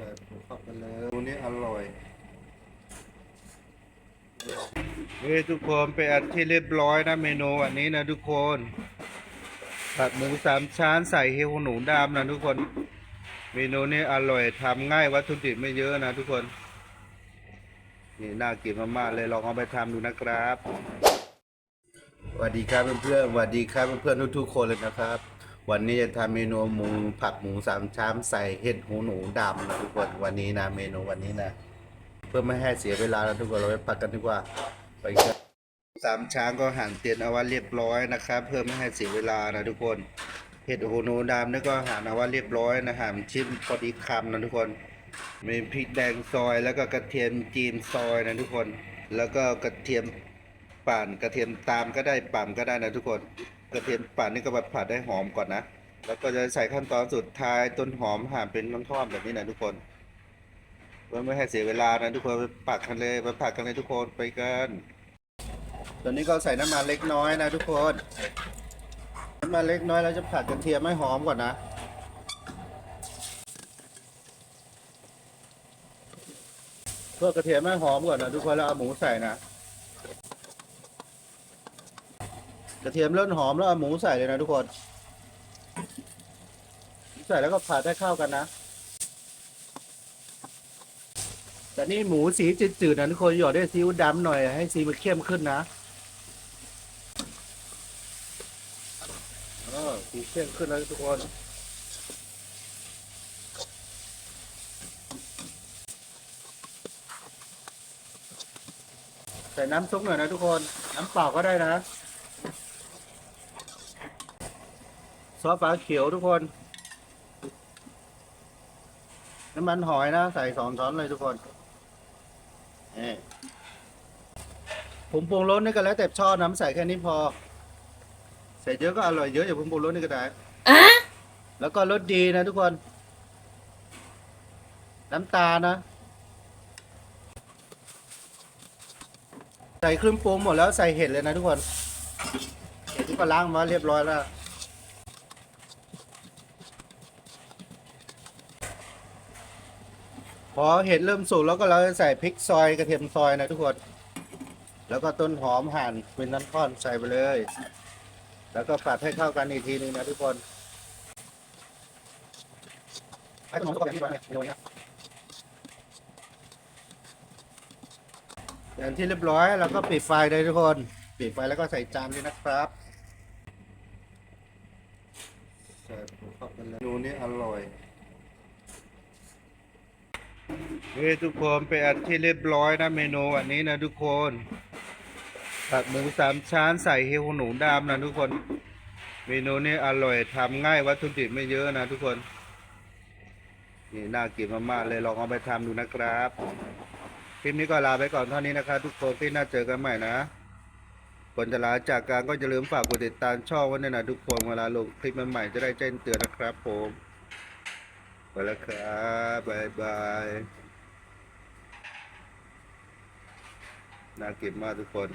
ช่ผมเข้าไปเลยวันนี้อร่อยเฮ้ยทุกคนไปอัดที่เรียบร้อยนะเมนูอันนี้นะทุกคนผัดหมูสามชั้นใส่เฮลหนูดำนะทุกคน เมนูนี้อร่อยทำง่ายวัตถุดิบไม่เยอะนะทุกคนนี่น่ากินมากๆเลยลองเอาไปทำดูนะครับสวัสดีครับเพื่อนๆสวัสดีครับเพื่อนๆทุกๆคนเลยนะครับ วันนี้จะทำเมนูหมูผัดหมูสามชั้นใส่เห็ดหูหนูดำนะทุกคนวันนี้นะเมนูวันนี้นะ เพื่อไม่ให้เสียเวลาแล้วทุกคนเราไปผัดกันดีกว่าไปกันสามช้างก็หั่นเตียนเอาไว้เรียบร้อยนะครับ เพื่อไม่ให้เสียเวลานะทุกคนเห็ดหูหนูดำนี่ก็หั่นเอาไว้เรียบร้อยนะหั่นชิ้นพอดีคำนะทุกคนมีพริกแดงซอยแล้วก็กระเทียมจีนซอยนะทุกคน แล้วก็กระเทียมปั่นกระเทียมตามก็ได้ปั่นก็ได้นะทุกคน กระเทียมปั่นนี่ก็แบบผัดให้หอมก่อนนะ แล้วก็จะใส่ขั้นตอนสุดท้ายต้นหอมหั่นเป็นท่อนๆแบบนี้นะทุกคนเพื่อไม่ให้เสียเวลานะทุกคนไปปักกันเลยไปผัดกันเลยทุกคนไปกันตอนนี้ก็ใส่น้ำมันเล็กน้อยนะทุกคนน้ำมันเล็กน้อยเราจะผัดกระเทียมให้หอมก่อนนะเพื่อกระเทียมให้หอมก่อนนะทุกคนแล้วเอาหมูใส่นะ กระเทียมเริ่มหอมแล้วเอาหมูใส่เลยนะทุกคน ใส่แล้วก็ผัดให้เข้ากันนะแต่นี่หมูสีจืดๆนะทุกคนหยอดด้วยซีอิ๊วดำหน่อยให้สีมันเข้มขึ้นนะอสีเข้มขึ้นแล้วทุกคนใส่น้ำซุปหน่อยนะทุกคน น้ำเปล่าก็ได้นะ ซอสฟ้าเขียวทุกคน น้ำมันหอยนะ ใส่สองช้อนเลยทุกคนนี่ผมปรุงรสนี่ก็แล้วแต่ชอบน้ำใส่แค่นี้พอ ใส่เยอะก็อร่อยเยอะอย่าผมปรุงรสนี่ก็ได้แล้วก็รสดีนะทุกคน น้ำตาลนะ ใส่เครื่องปรุงหมดแล้วใส่เห็ดเลยนะทุกคน เห็ดที่ก็ล้างมาเรียบร้อยแล้ว พอเห็ดเริ่มสุกแล้วก็เราจะใส่พริกซอยกระเทียมซอยนะทุกคน แล้วก็ต้นหอมหั่นเป็นน้ำท่อนใส่ไปเลย แล้วก็ผัดให้เข้ากันอีกทีนึงนะทุกคนให้ต้นหอมเข้ากันที่บ้านเนี่ยเดี๋ยวนี้อย่างที่เรียบร้อยเราก็ปิดไฟเลยทุกคน ปิดไฟแล้วก็ใส่จานด้วยนะครับใส่เข้าไปเลยดูนี่อร่อย เฮ้ทุกคนไปอัดที่เรียบร้อยนะเมนูอันนี้นะทุกคนผัดหมูสามชั้นใส่เฮลหนูดำนะทุกคน เมนูนี้อร่อยทำง่ายวัตถุดิบไม่เยอะนะทุกคนนี่น่ากินมากๆเลยลองเอาไปทำดูนะครับคลิปนี้ก็ลาไปก่อนเท่านี้นะครับ ทุกคนที่น่าเจอกันใหม่นะก่อนจะลาจากการก็อย่าลืมฝากกดติดตามช่องไว้ด้วยนะทุกคนเวลาลงคลิปใหม่ๆจะได้แจ้งเตือนนะครับผมไปแล้วครับบ๊ายบาย น่ากินมากทุกคน